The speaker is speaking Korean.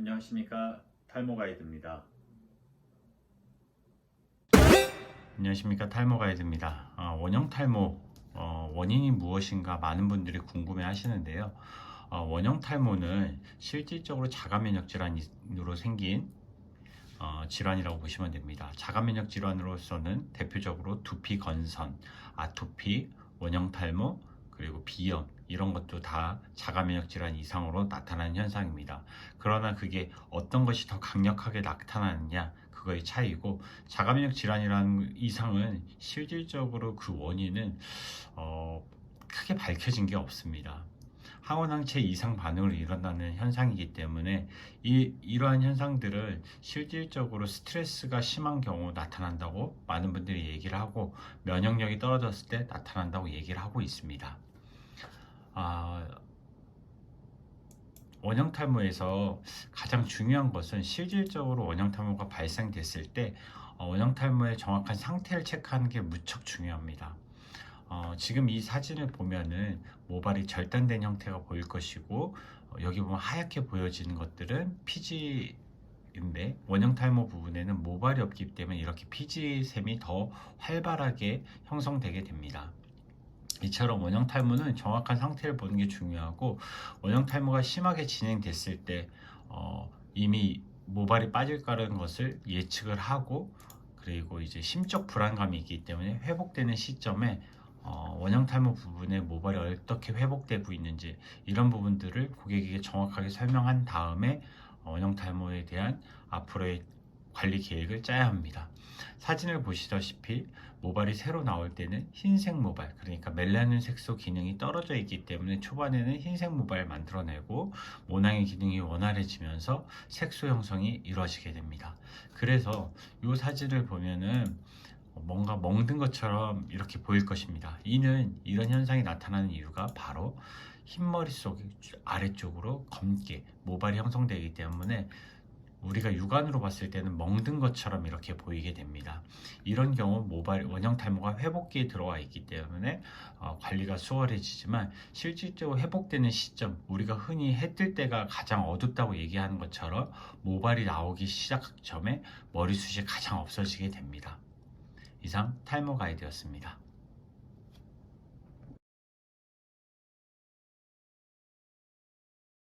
안녕하십니까 탈모 가이드입니다. 안녕하십니까 탈모 가이드입니다. 어, 원형 탈모 어, 원인이 무엇인가 많은 분들이 궁금해 하시는데요. 어, 원형 탈모는 실질적으로 자가 면역 질환으로 생긴 어, 질환이라고 보시면 됩니다. 자가 면역 질환으로서는 대표적으로 두피 건선, 아토피, 원형 탈모, 그리고 비염 이런 것도 다 자가 면역 질환 이상으로 나타나는 현상입니다. 그러나 그게 어떤 것이 더 강력하게 나타나느냐 그거의 차이고 자가 면역 질환이라는 이상은 실질적으로 그 원인은 어, 크게 밝혀진 게 없습니다. 항원항체 이상 반응을 일어나는 현상이기 때문에 이, 이러한 현상들을 실질적으로 스트레스가 심한 경우 나타난다고 많은 분들이 얘기를 하고 면역력이 떨어졌을 때 나타난다고 얘기를 하고 있습니다. 아, 원형 탈모에서 가장 중요한 것은 실질적으로 원형 탈모가 발생됐을 때 어, 원형 탈모의 정확한 상태를 체크하는 게 무척 중요합니다. 어, 지금 이 사진을 보면은 모발이 절단된 형태가 보일 것이고 어, 여기 보면 하얗게 보여지는 것들은 피지인데 원형 탈모 부분에는 모발이 없기 때문에 이렇게 피지샘이 더 활발하게 형성되게 됩니다. 이처럼 원형 탈모는 정확한 상태를 보는 게 중요하고 원형 탈모가 심하게 진행됐을 때 어, 이미 모발이 빠질 거라는 것을 예측을 하고 그리고 이제 심적 불안감이 있기 때문에 회복되는 시점에 어, 원형 탈모 부분에 모발이 어떻게 회복되고 있는지 이런 부분들을 고객에게 정확하게 설명한 다음에 어, 원형 탈모에 대한 앞으로의 관리 계획을 짜야 합니다. 사진을 보시다시피 모발이 새로 나올 때는 흰색 모발, 그러니까 멜라닌 색소 기능이 떨어져 있기 때문에 초반에는 흰색 모발을 만들어내고 모낭의 기능이 원활해지면서 색소 형성이 이루어지게 됩니다. 그래서 이 사진을 보면은 뭔가 멍든 것처럼 이렇게 보일 것입니다. 이는 이런 현상이 나타나는 이유가 바로 흰머리 속 아래쪽으로 검게 모발이 형성되기 때문에 우리가 육안으로 봤을 때는 멍든 것처럼 이렇게 보이게 됩니다. 이런 경우 모발 원형 탈모가 회복기에 들어와 있기 때문에 어, 관리가 수월해지지만 실질적으로 회복되는 시점 우리가 흔히 해 뜰 때가 가장 어둡다고 얘기하는 것처럼 모발이 나오기 시작 점에 머리숱이 가장 없어지게 됩니다. 이상 탈모 가이드였습니다.